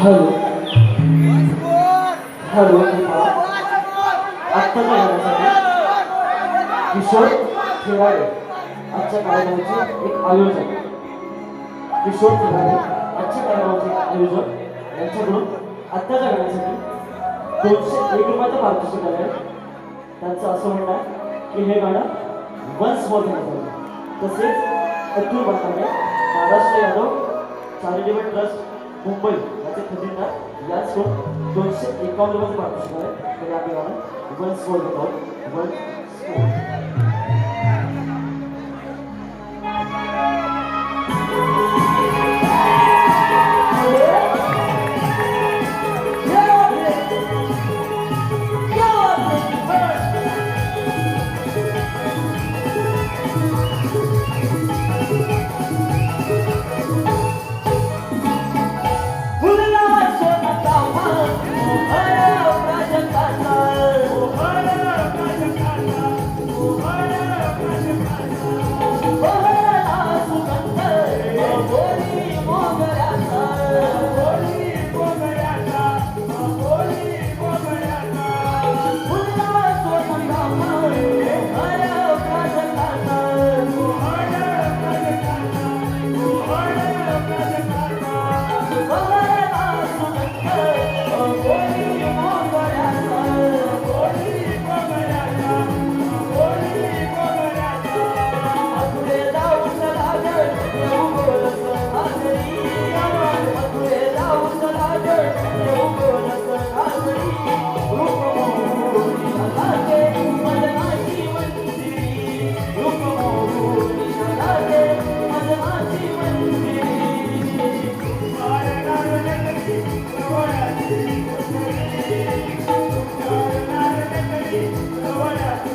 Hello. Hello आत्ता गाण्यासाठी किशोर खेळाडे. आजच्या कार्यक्रमाचे एक आयोजक. किशोर खेळाडे. आजच्या कार्यक्रमाचे आयोजक. यांच्याकडून आत्ताच्या गाण्यासाठी दोनशे एक रुपयाचं पारितोषिक आलं आहे त्यांचं असं म्हणणं आहे की हे गाणं वन्स मोर तसेच अतुल बाटाने महाराष्ट्र यादव चॅरिटेबल ट्रस्ट मुंबई याचे खजिनदार या याचकडून दोनशे एकावन्न रुपयाचं पारितोषिक आहे. तर गाणं वन स्कोर घेत वन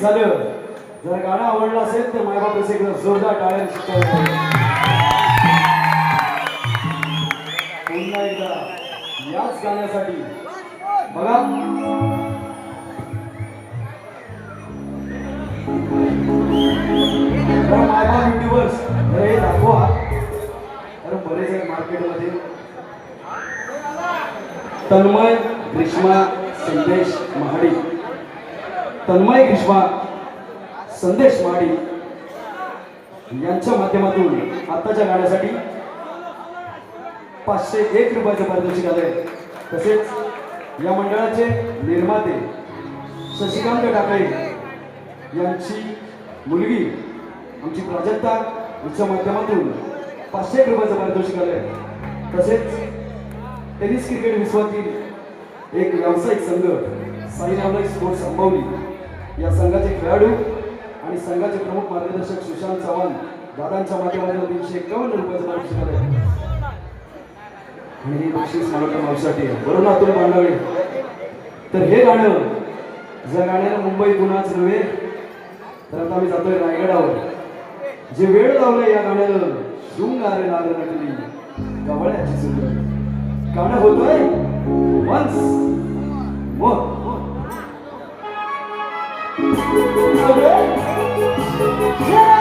गीत झालं जर गाणं आवडलं असेल तर मायबाप असे एकदा जोरदार टाळ्या शिकवलं पुन्हा एकदा याच गाण्यासाठी बघा. मायबाप युनिवर्स तर हे दाखवा. तर बरेच आहे मार्केटमध्ये तन्मय ग्रीष्मा संदेश तन्मय कृष्णा संदेश माडी यांच्या माध्यमातून आत्ताच्या गाण्यासाठी पाचशे एक रुपयाचे पारितोषिक आले तसेच या मंडळाचे निर्माते शशिकांत टाकळे यांची मुलगी आमची प्राजक्ता यांच्या माध्यमातून पाचशे एक रुपयाचं पारितोषिक आले तसेच टेनिस क्रिकेट विश्वातील एक व्यावसायिक संघ साई नावलक स्पोर्ट्स अंबवली या संघाचे खेळाडू आणि संघाचे प्रमुख मार्गदर्शक सुशांत चव्हाण दादांच्या माध्यमातून तीनशे एकावन्न रुपयाचं बक्षीस आले आणि हे बक्षीस मला वाटतं आहे बरोबर अतुल तर हे गाणं जर गाण्याला मुंबई पुण्याच नव्हे तर आता आम्ही जातोय रायगडावर. जे वेळ लावलं या गाण्याला शृंगार लाल नटली गवळ्याची सुंदर. गाणं होतोय वन्स मोर Yeah!